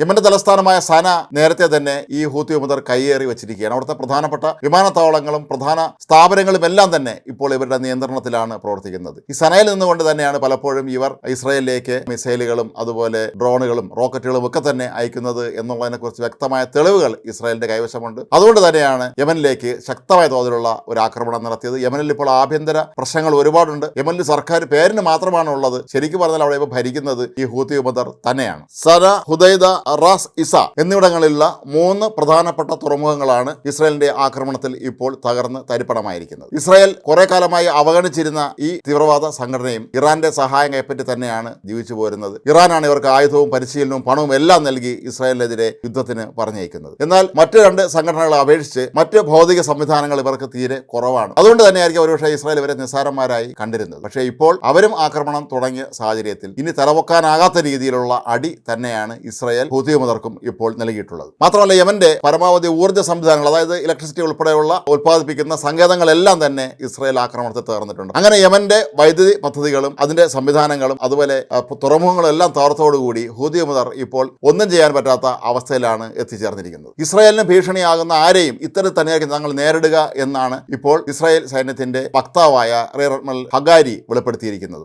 യമന്റെ തലസ്ഥാനമായ സന നേരത്തെ തന്നെ ഈ ഹൂത്തി വിമതർ കൈയേറി വെച്ചിരിക്കുകയാണ്. അവിടുത്തെ പ്രധാനപ്പെട്ട വിമാനത്താവളങ്ങളും പ്രധാന സ്ഥാപനങ്ങളും എല്ലാം തന്നെ ഇപ്പോൾ ഇവരുടെ നിയന്ത്രണത്തിലാണ് പ്രവർത്തിക്കുന്നത്. ഈ സനയിൽ നിന്നുകൊണ്ട് തന്നെയാണ് പലപ്പോഴും ഇവർ ഇസ്രയേലിലേക്ക് മിസൈലുകളും അതുപോലെ ഡ്രോണുകളും റോക്കറ്റുകളും ഒക്കെ തന്നെ അയക്കുന്നത് എന്നുള്ളതിനെക്കുറിച്ച് വ്യക്തമായ തെളിവുകൾ ഇസ്രായേലിന്റെ കൈവശമുണ്ട്. അതുകൊണ്ട് തന്നെയാണ് യമനിലേക്ക് ശക്തമായ തോതിലുള്ള ഒരു ആക്രമണം നടത്തിയത്. യമനിൽ ഇപ്പോൾ ആഭ്യന്തര പ്രശ്നങ്ങൾ ഒരുപാടുണ്ട്. യമനിൽ സർക്കാർ പേരിന് മാത്രമാണ് ഉള്ളത് ശരിക്കും പറഞ്ഞാൽ അവിടെ ഇപ്പോൾ ഭരിക്കുന്നത് ഈ ഹൂത്തി വിമതർ തന്നെയാണ്. സന ഹുദൈദ റാസ് ഇസ എന്നിവിടങ്ങളിലുള്ള മൂന്ന് പ്രധാനപ്പെട്ട തുറമുഖങ്ങളാണ് ഇസ്രായേലിന്റെ ആക്രമണത്തിൽ ഇപ്പോൾ തകർന്ന് തരിപ്പണമായിരിക്കുന്നത്. ഇസ്രായേൽ കുറെ കാലമായി അവഗണിച്ചിരുന്ന ഈ തീവ്രവാദ സംഘടനയും ഇറാന്റെ സഹായം കൈപ്പറ്റി തന്നെയാണ് ജീവിച്ചു പോരുന്നത്. ഇറാനാണ് ഇവർക്ക് ആയുധവും പരിശീലനവും പണവും എല്ലാം നൽകി ഇസ്രായേലിനെതിരെ യുദ്ധത്തിന് പറഞ്ഞയക്കുന്നത്. എന്നാൽ മറ്റു രണ്ട് സംഘടനകളെ അപേക്ഷിച്ച് മറ്റ് ഭൗതിക സംവിധാനങ്ങൾ ഇവർക്ക് തീരെ കുറവാണ്. അതുകൊണ്ട് തന്നെയായിരിക്കും ഒരുപക്ഷെ ഇസ്രായേൽ ഇവരെ നിസ്സാരന്മാരായി കണ്ടിരുന്നത്. പക്ഷേ ഇപ്പോൾ അവരും ആക്രമണം തുടങ്ങിയ സാഹചര്യത്തിൽ ഇനി തലവെക്കാനാകാത്ത രീതിയിലുള്ള അടി തന്നെയാണ് ഇസ്രായേൽ ഹൂതിയുമതർക്കും ഇപ്പോൾ നൽകിയിട്ടുള്ളത്. മാത്രമല്ല യമന്റെ പരമാവധി ഊർജ സംവിധാനങ്ങൾ അതായത് ഇലക്ട്രിസിറ്റി ഉൾപ്പെടെയുള്ള ഉൽപ്പാദിപ്പിക്കുന്ന സങ്കേതങ്ങളെല്ലാം തന്നെ ഇസ്രയേൽ ആക്രമണത്തിൽ തകർന്നിട്ടുണ്ട്. അങ്ങനെ യമന്റെ വൈദ്യുതി പദ്ധതികളും അതിന്റെ സംവിധാനങ്ങളും അതുപോലെ തുറമുഖങ്ങളെല്ലാം തകർത്തോടുകൂടി ഹൂതിയുമതർ ഇപ്പോൾ ഒന്നും ചെയ്യാൻ പറ്റാത്ത അവസ്ഥയിലാണ് എത്തിച്ചേർന്നിരിക്കുന്നത്. ഇസ്രായേലിന് ഭീഷണിയാകുന്ന ആരെയും ഇത്തരത്തിൽ തന്നെയായിരിക്കും തങ്ങൾ നേരിടുക എന്നാണ് ഇപ്പോൾ ഇസ്രായേൽ സൈന്യത്തിന്റെ വക്താവായ റിയർ ഹഗാരി വെളിപ്പെടുത്തിയിരിക്കുന്നത്.